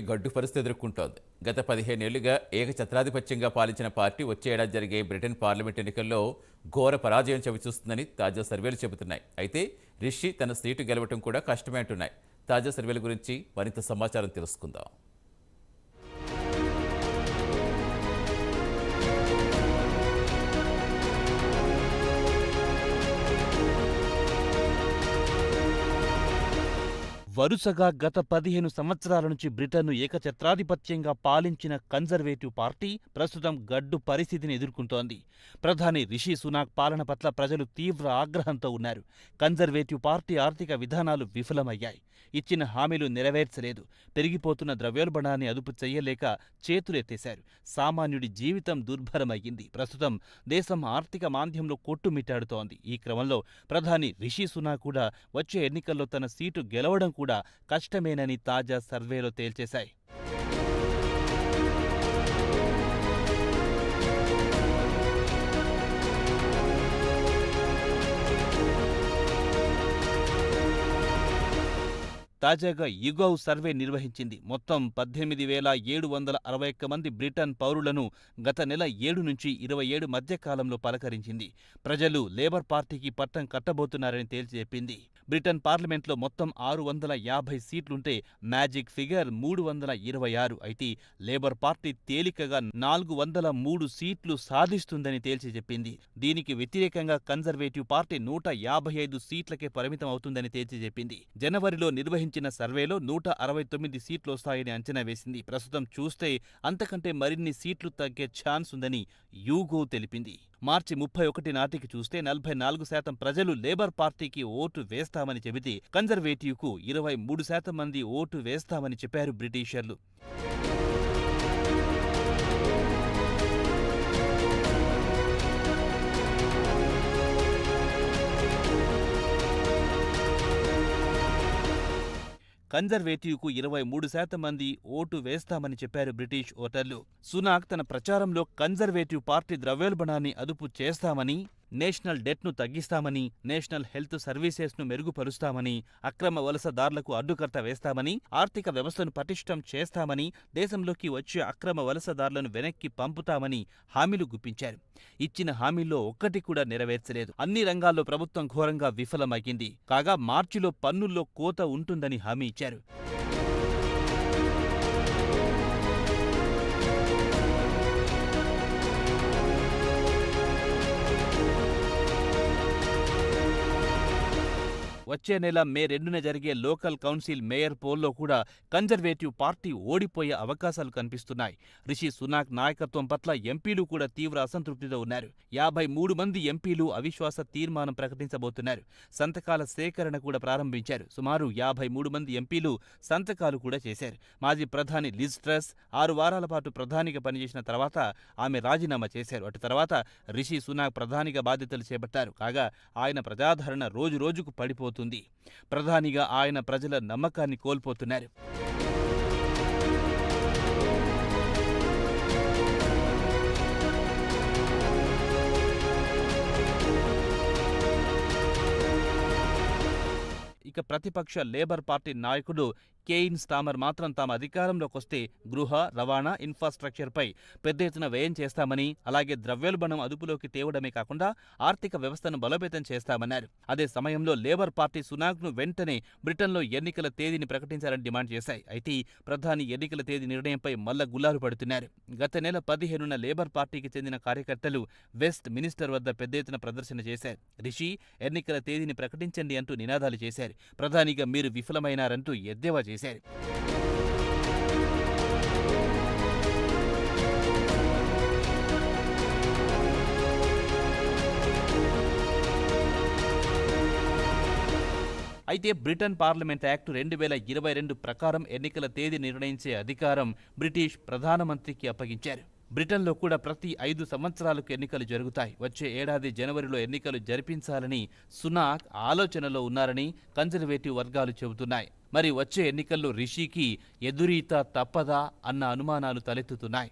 గడ్డు పరిస్థితి ఎదుర్కొంటోంది. గత పదిహేనేళ్ళుగా ఏకఛత్రాధిపత్యంగా పాలించిన పార్టీ వచ్చే ఏడాది జరిగే బ్రిటన్ పార్లమెంట్ ఎన్నికల్లో ఘోర పరాజయం చవిచూస్తుందని తాజా సర్వేలు చెబుతున్నాయి. అయితే రిషి తన సీటు గెలవటం కూడా కష్టమే అంటున్నాయి. తాజా సర్వేల గురించి మరింత సమాచారం తెలుసుకుందాం. వరుసగా గత పదిహేను సంవత్సరాల నుంచి బ్రిటన్ను ఏకఛత్రాధిపత్యంగా పాలించిన కన్జర్వేటివ్ పార్టీ ప్రస్తుతం గడ్డు పరిస్థితిని ఎదుర్కొంటోంది. ప్రధాని రిషి సునాక్ పాలన పట్ల ప్రజలు తీవ్ర ఆగ్రహంతో ఉన్నారు. కన్జర్వేటివ్ పార్టీ ఆర్థిక విధానాలు విఫలమయ్యాయి. ఇచ్చిన హామీలు నెరవేర్చలేదు. పెరిగిపోతున్న ద్రవ్యోల్బణాన్ని అదుపు చేయలేక చేతులెత్తేశారు సామాన్యుడి జీవితం దుర్భరమయ్యింది. ప్రస్తుతం దేశం ఆర్థిక మాంద్యంలో కొట్టుమిట్టాడుతోంది. ఈ క్రమంలో ప్రధాని రిషి సునాక్ కూడా వచ్చే ఎన్నికల్లో తన సీటు గెలవడం కూడా కష్టమేనని తాజా సర్వేలో తేల్చేశాయి. తాజాగా యుగౌ సర్వే నిర్వహించింది. మొత్తం పద్దెనిమిది వేల ఏడు వందల అరవై ఒక్క మంది బ్రిటన్ పౌరులను గత నెల ఏడు నుంచి ఇరవై ఏడు మధ్య కాలంలో పలకరించింది. ప్రజలు లేబర్ పార్టీకి పట్టం కట్టబోతున్నారని తేల్చి చెప్పింది. బ్రిటన్ పార్లమెంట్లో మొత్తం ఆరు వందల యాభై సీట్లుంటే మ్యాజిక్ ఫిగర్ మూడు వందల ఇరవై ఆరు అయితే లేబర్ పార్టీ తేలికగా నాలుగు వందల మూడు సీట్లు సాధిస్తుందని తేల్చి చెప్పింది. దీనికి వ్యతిరేకంగా కన్జర్వేటివ్ పార్టీ నూట యాభై ఐదు సీట్లకే పరిమితం అవుతుందని తేల్చి చెప్పింది. జనవరిలో నిర్వహించిన సర్వేలో నూట అరవై తొమ్మిది సీట్లు వస్తాయని అంచనా వేసింది. ప్రస్తుతం చూస్తే అంతకంటే మరిన్ని సీట్లు తగ్గే ఛాన్స్ ఉందని యూగో తెలిపింది. మార్చి ముప్పై ఒకటి నాటికి చూస్తే నలభై నాలుగు శాతం ప్రజలు లేబర్ పార్టీకి ఓటు వేస్తామని చెబితే కన్జర్వేటివ్కు ఇరవై మూడు శాతం మంది ఓటు వేస్తామని చెప్పారు బ్రిటిషర్లు. కన్జర్వేటివ్కు ఇరవై మూడు శాతం మంది ఓటు వేస్తామని చెప్పారు బ్రిటిష్ ఓటర్లు. సునాక్ తన ప్రచారంలో కన్జర్వేటివ్ పార్టీ ద్రవ్యోల్బణాన్ని అదుపు చేస్తామని నేషనల్ డెట్ను తగ్గిస్తామని నేషనల్ హెల్త్ సర్వీసెస్ను మెరుగుపరుస్తామని అక్రమ వలసదారులకు అడ్డుకర్త వేస్తామని ఆర్థిక వ్యవస్థను పటిష్టం చేస్తామని దేశంలోకి వచ్చే అక్రమ వలసదారులను వెనక్కి పంపుతామని హామీలు గుప్పించారు. ఇచ్చిన హామీల్లో ఒక్కటి కూడా నెరవేర్చలేదు. అన్ని రంగాల్లో ప్రభుత్వం ఘోరంగా విఫలమయ్యింది. కాగా మార్చిలో పన్నుల్లో కోత ఉంటుందని హామీ ఇచ్చారు. వచ్చే నెల మే రెండున జరిగే లోకల్ కౌన్సిల్ మేయర్ పోల్లో కూడా కన్జర్వేటివ్ పార్టీ ఓడిపోయే అవకాశాలు కనిపిస్తున్నాయి. రిషి సునాక్ నాయకత్వం పట్ల ఎంపీలు కూడా తీవ్ర అసంతృప్తితో ఉన్నారు. యాభై మూడు మంది ఎంపీలు అవిశ్వాస తీర్మానం ప్రకటించబోతున్నారు. సంతకాల సేకరణ కూడా ప్రారంభించారు. సుమారు యాభై మూడు మంది ఎంపీలు సంతకాలు కూడా చేశారు. మాజీ ప్రధాని లిజ్ ట్రస్ ఆరు వారాల పాటు ప్రధానిగా పనిచేసిన తర్వాత ఆమె రాజీనామా చేశారు. అటు తర్వాత రిషి సునాక్ ప్రధానిగా బాధ్యతలు చేపట్టారు. కాగా ఆయన ప్రజాదరణ రోజు రోజుకు పడిపోతుంది. ప్రధానిగా ఆయన ప్రజల నమ్మకాన్ని కోల్పోతున్నారు. ఇక ప్రతిపక్ష లేబర్ పార్టీ నాయకుడు కేయిన్ తామర్ మాత్రం తాము అధికారంలోకి వస్తే గృహ రవాణా ఇన్ఫ్రాస్ట్రక్చర్పై పెద్ద ఎత్తున వ్యయం చేస్తామని అలాగే ద్రవ్యోల్బణం అదుపులోకి తేవడమే కాకుండా ఆర్థిక వ్యవస్థను బలోపేతం చేస్తామన్నారు. అదే సమయంలో లేబర్ పార్టీ సునాక్ను వెంటనే బ్రిటన్లో ఎన్నికల తేదీని ప్రకటించాలని డిమాండ్ చేశాయి. అయితే ప్రధాని ఎన్నికల తేదీ నిర్ణయంపై మల్ల గుల్లారు పడుతున్నారు. గత నెల పదిహేనున లేబర్ పార్టీకి చెందిన కార్యకర్తలు వెస్ట్ మినిస్టర్ వద్ద పెద్ద ఎత్తున ప్రదర్శన చేశారు. రిషి ఎన్నికల తేదీని ప్రకటించండి అంటూ నినాదాలు చేశారు. ప్రధానిగా మీరు విఫలమైనారంటూ ఎద్దేవా చేశారు అయితే బ్రిటన్ పార్లమెంట్ యాక్ట్ రెండు వేల ఇరవై రెండు ప్రకారం ఎన్నికల తేదీ నిర్ణయించే అధికారం బ్రిటిష్ ప్రధానమంత్రికి అప్పగించారు. బ్రిటన్లో కూడా ప్రతి ఐదు సంవత్సరాలకు ఎన్నికలు జరుగుతాయి. వచ్చే ఏడాది జనవరిలో ఎన్నికలు జరిపించాలని సునాక్ ఆలోచనలో ఉన్నారని కన్జర్వేటివ్ వర్గాలు చెబుతున్నాయి. మరి వచ్చే ఎన్నికల్లో రిషికి ఎదురీత తప్పదా అన్న అనుమానాలు తలెత్తుతున్నాయి.